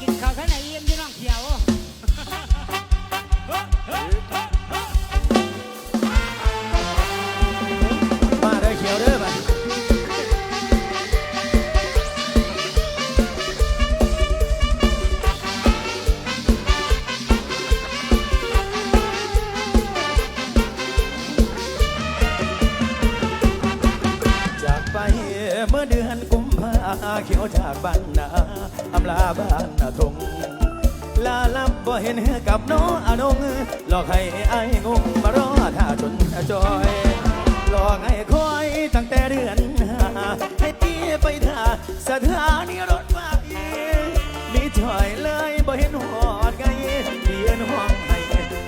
กินข้าวข้างในเยี่ยมที่น้องเขียวมาเด้อเขียวเด้อมาจากไปเมื่อเดือนกุม เขียวจากบ้านนาอำลาบ้านนาทงลาลับบ่เห็นกับน้องอนงหลอกให้ไอ้งงมารอท่าจนจอยหลอกให้คอยตั้งแต่เดือนหาให้ตีไปท่าสถานีรถไฟมีถอยเลยบ่เห็นหอดไงเรียนห้องให้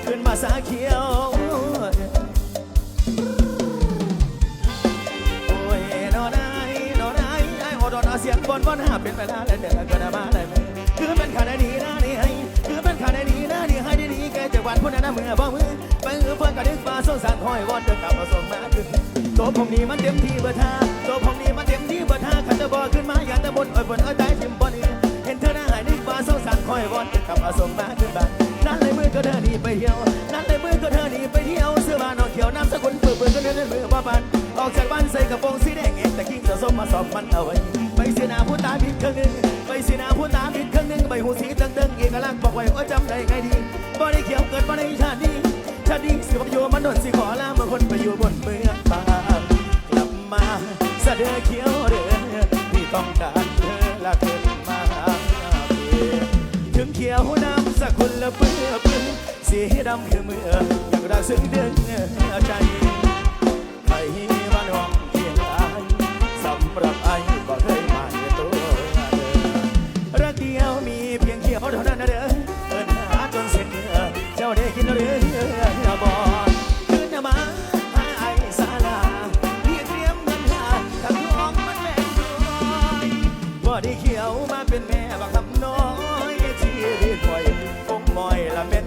ขึ้นมาสาเขียว เสียงบนบนหาเป็นเวลาแล้วเดือก็ได้มาได้ไหมคือเป็นขาดดีนะนี่ให้คือเป็นขาดดีนะนี่ให้ดีๆแกจะหวานพุ่นนะมือบ่มือไปเออเพื่อนก็ดึกมาส่งสั่งคอยวอนเดินกลับมาส่งมาคือตัวผมนี่มันเต็มที่เบอร์ท่าตัวผมนี่มันเต็มที่เบอร์ท่าขันจะบ่ขึ้นมาอย่าตะบนเอ้ยบนเอ้ยตายทิมบนนี่เห็นเธอหน้าหายดึกมาส่งสั่งคอยวอนเดินกลับมาส่งมาขึ้นบ้านนั่นเลยมือก็เธอหนีไปเที่ยวนั่นเลยมือก็เธอหนีไปเที่ยวเสื้อมานอนเขียวน้ำสกุลเปื่อยๆก็เดินเดินมือบ้าบานออกจากบ้านใส่กระโปรงสีแดงเองแต่กิ้งจะส้มมาสอบมันเอาไว้ ไปเสียหน้าผู้ตาผิดครึ่งหนึ่งใบหูสีตึงตึงเอกลักษณ์บอกไว้ว่าจำได้ไงดีบ่ได้เขียวเกิดบ่ได้ชาตินี้ชาตินี้สิบอยู่มันโดนสิขอลาเมื่อคนไปอยู่บนเมืองป่ากลับมาสะเดือเขียวเด้อที่ต้องการเธอละเกินมาถึงเขียวน้ำสกุลละเปื้อเปื้อสีดำคือเมื่ออย่างรักซึ้งดึงใจ ด้เขียวมาเป็นแม่บักคำน้อยชีวิตคอยคงมอยละเป็น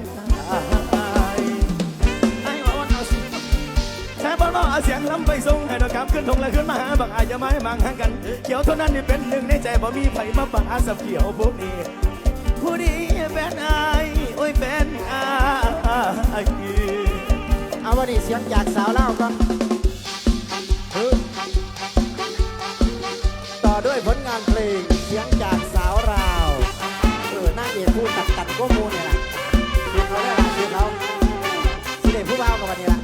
ตายไอ้ว่าวันเอาสิแค่บอลเอเสียงลำไปส่งให้ดอกกำขึ้นทงและขึ้นมาหาบักอายจะไม่มังห่างกัน เขียวเท่านั้นนี่เป็นหนึ่งในใจบ่มีไผมาปะอาสับเขียวพวกนี้ผู้ดีเป็นอายโอ้ยเป็นอายเอาวันนี้เสียงจากสาวเล่าก่อนานเพลงเสียงจากสาวราว เออหน้าเอกพูดตัดตัดก็มูเนี่ยแหล่ะเสียงเขาได้ละคือเขาเสียงผู้บ่าวกับวันนี้ละ